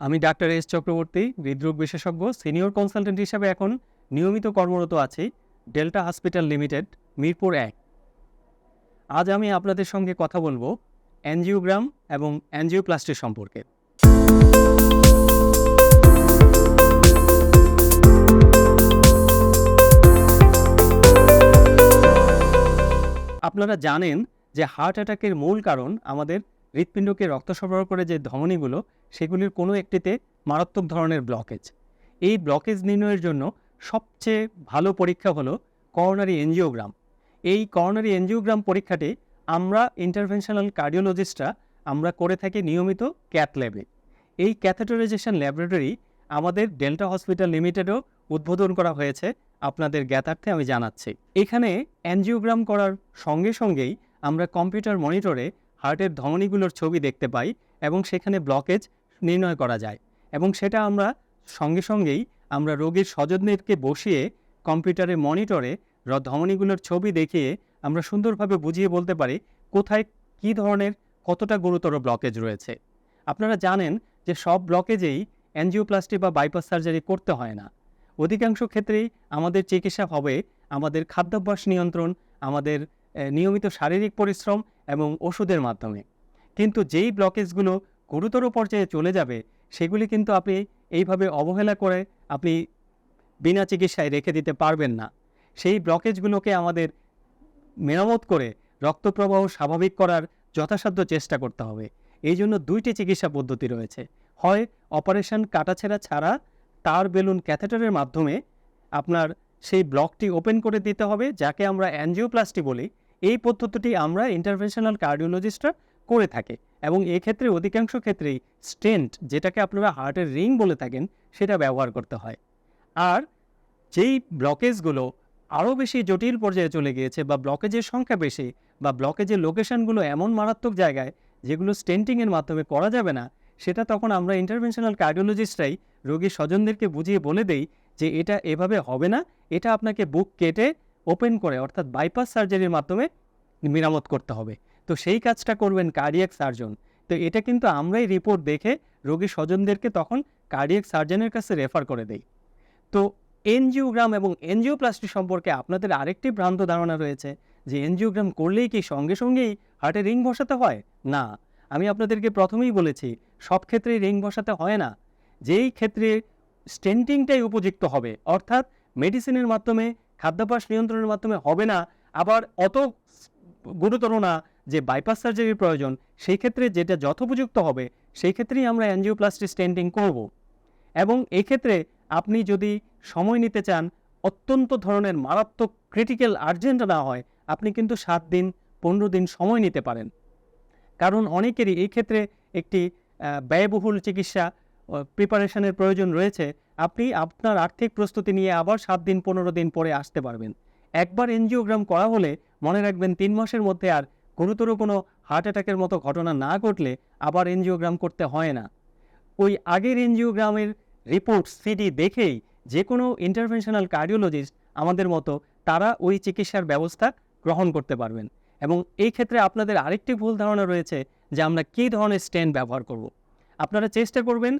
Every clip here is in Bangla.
আমি ডাক্তার এস চক্রবর্তী, হৃদরোগ বিশেষজ্ঞ, সিনিয়র কনসালটেন্ট হিসাবে এখন নিয়মিত কর্মরত আছি, ডেল্টা হসপিটাল লিমিটেড, মিরপুর এক। আজ আমি আপনাদের সঙ্গে কথা বলব অ্যানজিওগ্রাম এবং অ্যানজিওপ্লাস্টি সম্পর্কে। আপনারা জানেন যে হার্ট অ্যাটাকের মূল কারণ আমাদের হৃৎপিণ্ডকে রক্ত সরবরাহ করে যে ধমনীগুলো, সেগুলির কোনো একটিতে মারাত্মক ধরনের ব্লকেজ এই ব্লকেজ নির্ণয়ের জন্য সবচেয়ে ভালো পরীক্ষা হলো করোনারি এনজিওগ্রাম এই করোনারি এনজিওগ্রাম পরীক্ষাটি আমরা ইন্টারভেনশনাল কার্ডিওলজিস্টরা আমরা করে থাকি নিয়মিত ক্যাথ ল্যাবে এই ক্যাথেটারাইজেশন ল্যাবরেটরি আমাদের ডেল্টা হসপিটাল লিমিটেডও উদ্বোধন করা হয়েছে, আপনাদের জ্ঞাতার্থে আমি জানাচ্ছি। এখানে অ্যানজিওগ্রাম করার সঙ্গে সঙ্গেই আমরা কম্পিউটার মনিটরে হার্টের ধমনীগুলোর ছবি দেখতে পাই এবং সেখানে ব্লকেজ নির্ণয় করা যায় এবং সেটা আমরা সঙ্গে সঙ্গেই আমরা রোগীর স্বজনদেরকে বসিয়ে কম্পিউটারে মনিটরে ধমনীগুলোর ছবি দেখিয়ে আমরা সুন্দরভাবে বুঝিয়ে বলতে পারি কোথায় কী ধরনের কতটা গুরুতর ব্লকেজ রয়েছে। আপনারা জানেন যে সব ব্লকেজেই অ্যানজিওপ্লাস্টি বা বাইপাস সার্জারি করতে হয় না। অধিকাংশ ক্ষেত্রেই আমাদের চিকিৎসা হবে আমাদের খাদ্যাভ্যাস নিয়ন্ত্রণ, আমাদের নিয়মিত শারীরিক পরিশ্রম এবং ওষুধের মাধ্যমে। কিন্তু যেই ব্লকেজগুলো গুরুতর পর্যায়ে চলে যাবে, সেগুলি কিন্তু আপনি এইভাবে অবহেলা করে আপনি বিনা চিকিৎসায় রেখে দিতে পারবেন না। সেই ব্লকেজগুলোকে আমাদের মেরামত করে রক্তপ্রবাহ স্বাভাবিক করার যথাসাধ্য চেষ্টা করতে হবে। এই জন্য দুইটি চিকিৎসা পদ্ধতি রয়েছে। হয় অপারেশন কাটাছেঁড়া ছাড়া তার বেলুন ক্যাথেটারের মাধ্যমে আপনার সেই ব্লকটি ওপেন করে দিতে হবে, যাকে আমরা অ্যানজিওপ্লাস্টি বলি। এই পদ্ধতিটি আমরা ইন্টারভেনশনাল কার্ডিওলজিস্টরা করে থাকে এবং এক্ষেত্রে অধিকাংশ ক্ষেত্রেই স্টেন্ট যেটাকে আপনারা হার্টের রিং বলে থাকেন, সেটা ব্যবহার করতে হয়। আর যেই ব্লকেজগুলো আরও বেশি জটিল পর্যায়ে চলে গিয়েছে বা ব্লকেজের সংখ্যা বেশি বা ব্লকেজের লোকেশনগুলো এমন মারাত্মক জায়গায় যেগুলো স্টেন্টিংয়ের মাধ্যমে করা যাবে না, সেটা তখন আমরা ইন্টারভেনশনাল কার্ডিওলজিস্টরাই রোগীর স্বজনদেরকে বুঝিয়ে বলে দেই যে এটা এভাবে হবে না, এটা আপনাকে বুক কেটে ওপেন করে, অর্থাৎ বাইপাস সার্জারির মাধ্যমে মেরামত করতে হবে। তো সেই কাজটা করবেন কার্ডিয়াক সার্জন তো এটা কিন্তু আমরাই রিপোর্ট দেখে রোগীর স্বজনদেরকে তখন কার্ডিয়াক সার্জনের কাছে রেফার করে দেই। তো এনজিওগ্রাম এবং এনজিওপ্লাস্টি সম্পর্কে আপনাদের আরেকটি ভ্রান্ত ধারণা রয়েছে যে এনজিওগ্রাম করলেই কি সঙ্গে সঙ্গেই হার্টে রিং বসাতে হয়? না। আমি আপনাদেরকে প্রথমেই বলেছি, সব ক্ষেত্রেই রিং বসাতে হয় না। যেই ক্ষেত্রে স্টেন্টিংটাই উপযুক্ত হবে, অর্থাৎ মেডিসিনের মাধ্যমে খাদ্যাভ্যাস নিয়ন্ত্রণের মাধ্যমে হবে না, আবার অত গুরুতর না যে বাইপাস সার্জারির প্রয়োজন, সেই ক্ষেত্রে যেটা যথোপযুক্ত হবে, সেই ক্ষেত্রেই আমরা অ্যানজিওপ্লাস্টি স্টেন্টিং করব। এবং এক্ষেত্রে আপনি যদি সময় নিতে চান, অত্যন্ত ধরনের মারাত্মক ক্রিটিক্যাল আর্জেন্ট না হয়, আপনি কিন্তু সাত দিন, পনেরো দিন সময় নিতে পারেন। কারণ অনেকেরই এই ক্ষেত্রে একটি ব্যয়বহুল চিকিৎসা প্রিপারেশনের প্রয়োজন রয়েছে, আপনি আপনার আর্থিক প্রস্তুতি নিয়ে আবার সাত দিন, পনেরো দিন পরে আসতে পারবেন। একবার এনজিওগ্রাম করা হলে মনে রাখবেন তিন মাসের মধ্যে আর গুরুতর কোনো হার্ট অ্যাটাকের মতো ঘটনা না ঘটলে আবার এনজিওগ্রাম করতে হয় না। ওই আগের এনজিওগ্রামের রিপোর্ট সিডি দেখেই যে কোনো ইন্টারভেনশনাল কার্ডিওলজিস্ট আমাদের মতো তারা ওই চিকিৎসার ব্যবস্থা গ্রহণ করতে পারবেন। এবং এই ক্ষেত্রে আপনাদের আরেকটি ভুল ধারণা রয়েছে যে আমরা কী ধরনের স্টেন ব্যবহার করব। আপনারা চেষ্টা করবেন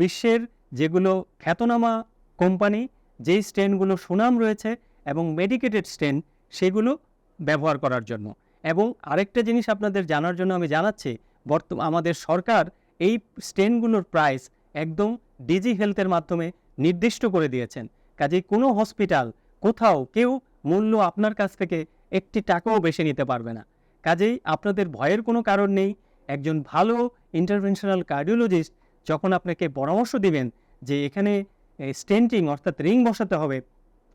বিশ্বের যেগুলো খ্যাতনামা কোম্পানি, যেই স্ট্রেনগুলো সুনাম রয়েছে এবং মেডিকেটেড স্টেন সেগুলো ব্যবহার করার জন্য। এবং আরেকটা জিনিস আপনাদের জানার জন্য আমি জানাচ্ছি, বর্ত, আমাদের সরকার এই স্টেনগুলোর প্রাইস একদম ডিজি হেলথের মাধ্যমে নির্দিষ্ট করে দিয়েছেন। কাজেই কোনো হসপিটাল কোথাও কেউ মূল্য আপনার কাছ থেকে একটি টাকাও বেশি নিতে পারবে না। কাজেই আপনাদের ভয়ের কোনো কারণ নেই। একজন ভালো ইন্টারভেনশনাল কার্ডিওলজিস্ট যখন আপনাকে পরামর্শ দিবেন যে এখানে স্টেন্টিং অর্থাৎ রিং বসাতে হবে,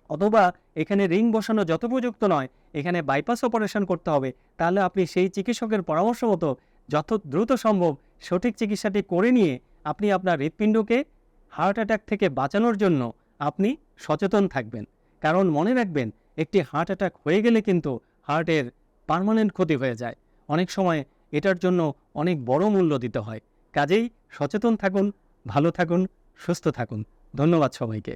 অথবা এখানে রিং বসানো যত যথোপযুক্ত নয়, এখানে বাইপাস অপারেশন করতে হবে, তাহলে আপনি সেই চিকিৎসকের পরামর্শ মতো যত দ্রুত সম্ভব সঠিক চিকিৎসাটি করে নিয়ে আপনি আপনার হৃৎপিণ্ডকে হার্ট অ্যাটাক থেকে বাঁচানোর জন্য আপনি সচেতন থাকবেন। কারণ মনে রাখবেন, একটি হার্ট অ্যাটাক হয়ে গেলে কিন্তু হার্টের পার্মানেন্ট ক্ষতি হয়ে যায়। অনেক সময় এটার জন্য অনেক বড় মূল্য দিতে হয়। কাজেই সচেতন থাকুন ভালো থাকুন সুস্থ থাকুন। ধন্যবাদ সবাইকে।